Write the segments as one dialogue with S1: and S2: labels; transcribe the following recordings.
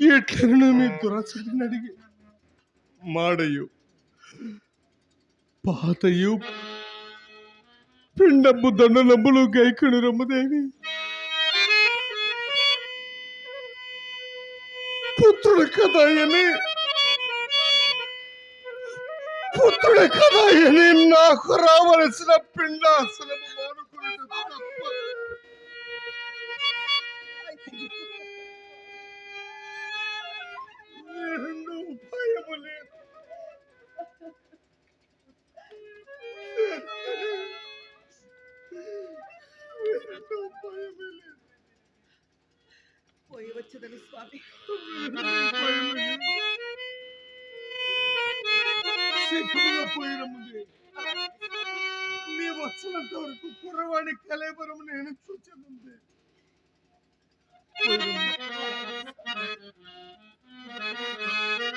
S1: ಈ ಕರುಣಮಿ ದುರಸಡಿನಡಿಗೆ ಮಾಡಯು ಪಾತಯು పిండబ్బు దండనబ్బులు గైకుడు రమ్మదేవి. పుత్రుడు కథాయని పుత్రుడు కథాయని నాకు రావలసిన పిండాసనము మానుకునేది
S2: పోయి స్వామి
S1: నీ వచ్చినంత వరకు కుర్రవాణి కలేబరం నేను చూచనుంది you.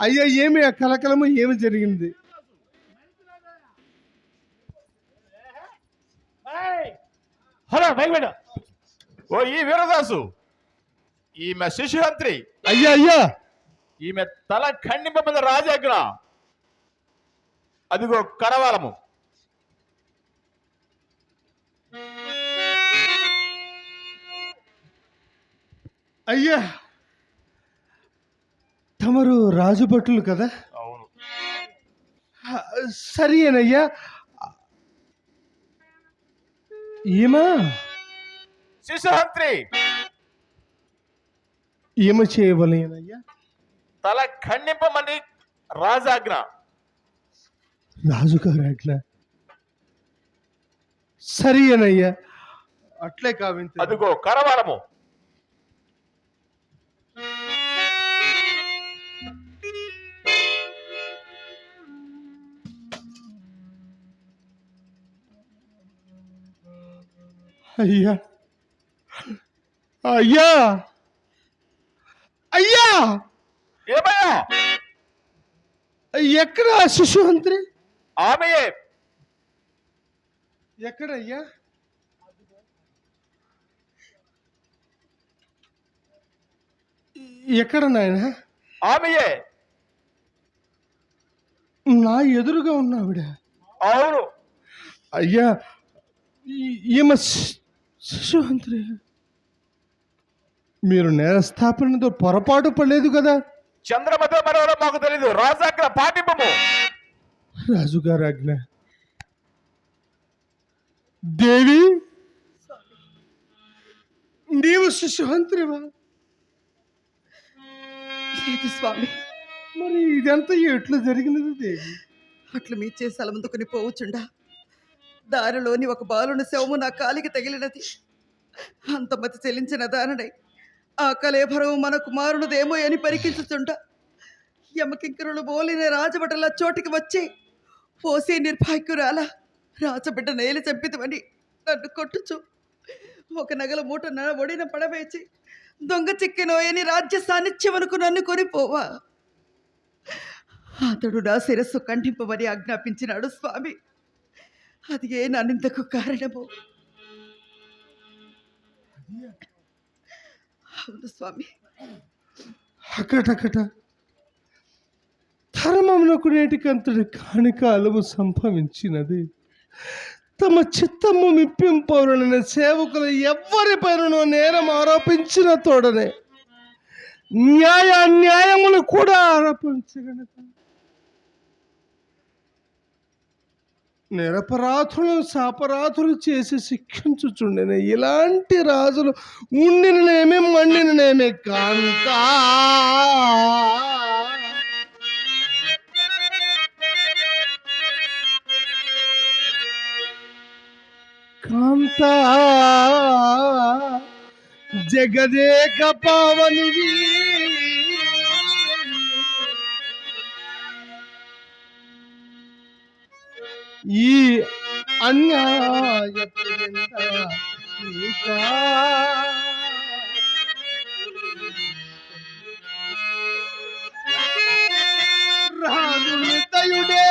S1: అయ్యా ఏమి ఆ కలకలము ఏమి జరిగింది?
S3: హలో బయట ఓ ఈ వీరదాసు ఈమె శిశుహంత్రి.
S1: అయ్యా అయ్యా.
S3: ఈమె తల ఖండింపబడిన రాజాగ్ర. అదిగో కరవాలము.
S1: అయ్యా. తమరు రాజుభటులు కదా?
S3: అవును.
S1: ఆ, సరియేనయ్యా ఈమా?
S3: శిశుహంత్రి!
S1: ఈమ చేయవలయనయ్యా
S3: తల ఖండింపమని రాజాజ్ఞ
S1: రాజుగారు అట్లా. సరియేనయ్యా అట్లే కావింత
S3: అదిగో కరవాలము
S1: అయ్యా. అయ్యా. అయ్యా.
S3: ఏమయ్యా
S1: ఎక్కడ ఆ శిశువంత్రి?
S3: ఆమెయే.
S1: ఎక్కడ అయ్యా ఎక్కడ నాయన?
S3: ఆమెయే.
S1: నా ఎదురుగా ఉన్న ఆవిడ
S3: అవును.
S1: అయ్యా ఈ- ఈమె శిశువంత్రి మీరు నేరస్థాపనతో పొరపాటు పడలేదు కదా?
S3: చంద్రమతో మరో మాకు తెలీదు. రాజాగ్ర పాటింపము.
S1: రాజుగారు ఆజ్ఞ. దేవి! నీవు శిశువంత్రివా
S2: లేదు స్వామి.
S1: మరి ఇదంతా ఎట్లా జరిగినది దేవి?
S2: అట్లు మీ చేసాల ముందుకొని పోవచ్చుండా? దారిలోని ఒక బాలుని శవము నా కాలికి తగిలినది. అంత మతి చెల్లించిన దాననై ఆ కలేభరము మన కుమారునిదేమో అని పరికించుచుంట. యమకింకరులు బోలిన రాజభటల చోటికి వచ్చి పోసే నిర్భాగ్యురాల రాజబిడ్డ నేలి చంపితమని నన్ను కొట్టుచు. ఒక నగల మూట నడ ఒడిన పడవేచి దొంగ చిక్కినోయని రాజ్య సాన్నిధ్యమునకు నన్ను కొనిపోవా. అతడు నా శిరస్సు కంఠింపమని ఆజ్ఞాపించినాడు స్వామి. అది ఏ నన్నింతకు కారణము. అవును స్వామి.
S1: అకటకట. ధర్మమునకు నేటికంతటి కానికాలము సంభవించినది. తమ చిత్తము మిప్పింపౌరులైన సేవకులు ఎవ్వరిపైనను నేరం ఆరోపించిన తోడనే. న్యాయ అన్యాయములు కూడా ఆరోపించగలుగుతాను నిరపరాధులను సాపరాధులు చేసి శిక్షించుచుండెన. ఇలాంటి రాజులు ఉండిననేమి మండిననేమి కాంత. కాంత. జగదేక పావనిది ఈ అన్యాయ రాజు తయుడే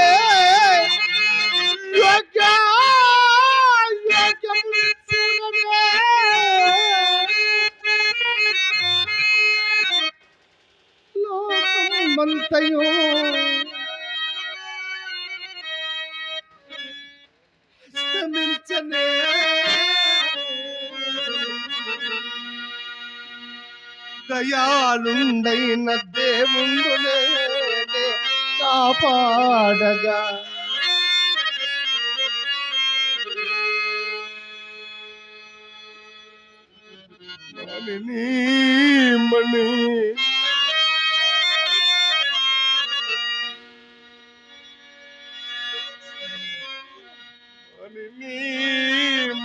S1: కాలుండైన దేవుండులే కాపాడగా. మణి మణి.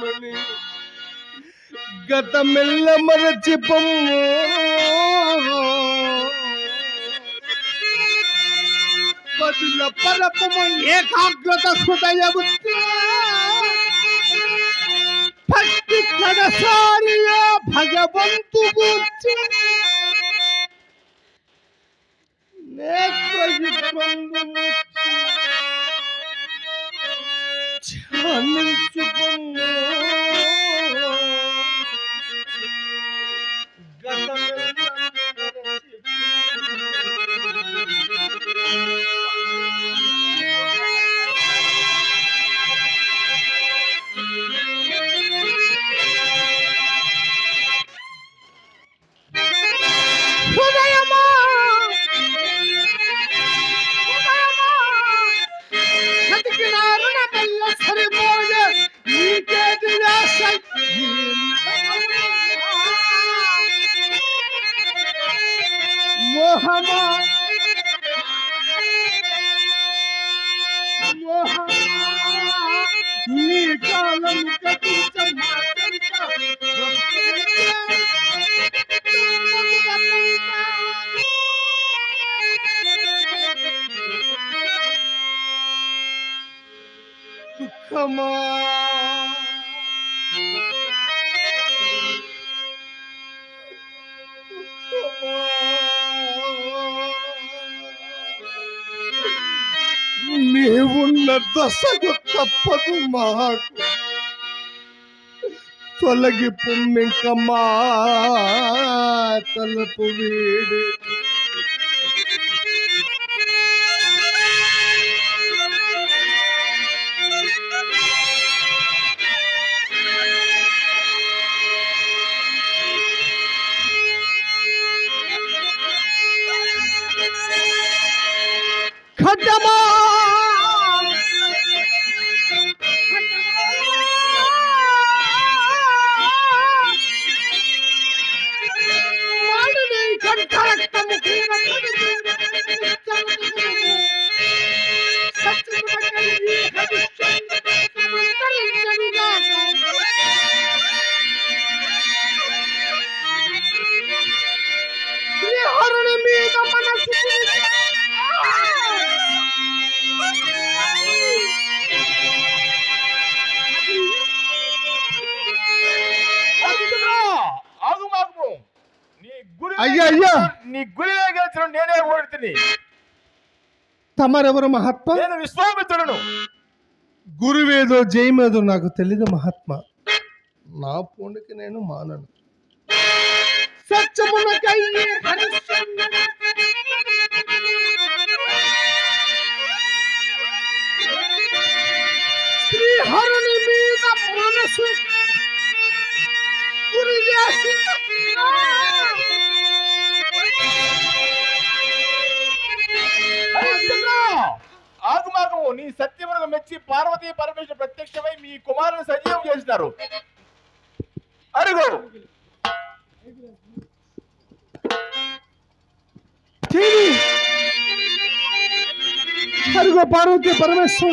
S1: మణి గతమెల్ల మరచి పొమ్ము పదుల పరపము ఏకాగ్రత హృదయము పట్టి కడసారియ భగవంతు గూర్చి. నేత్రయుగ్మందు హృదయమా బతికినారు నా మెల్ల సరిపోయే దివ్యమా నీవున్న దశకు తప్పదు మాకు. తొలగి పుమ్మింక మా తలపు వీడి
S3: ఓడితిని
S1: తమరెవరు మహాత్మా?
S3: నేను విశ్వామిత్రుడును
S1: గురువేదో జయమేదో నాకు తెలియదు మహాత్మా. నా పూనికి నేను మానను.
S4: శ్రీహరుని మీద మనసు
S3: నీ సత్యమును మెచ్చి పార్వతీ పరమేశ్వర ప్రత్యక్షమై మీ కుమారుని సజీవం చేసినారు. అడుగు.
S1: అరుగో పార్వతీ పరమేశ్వరు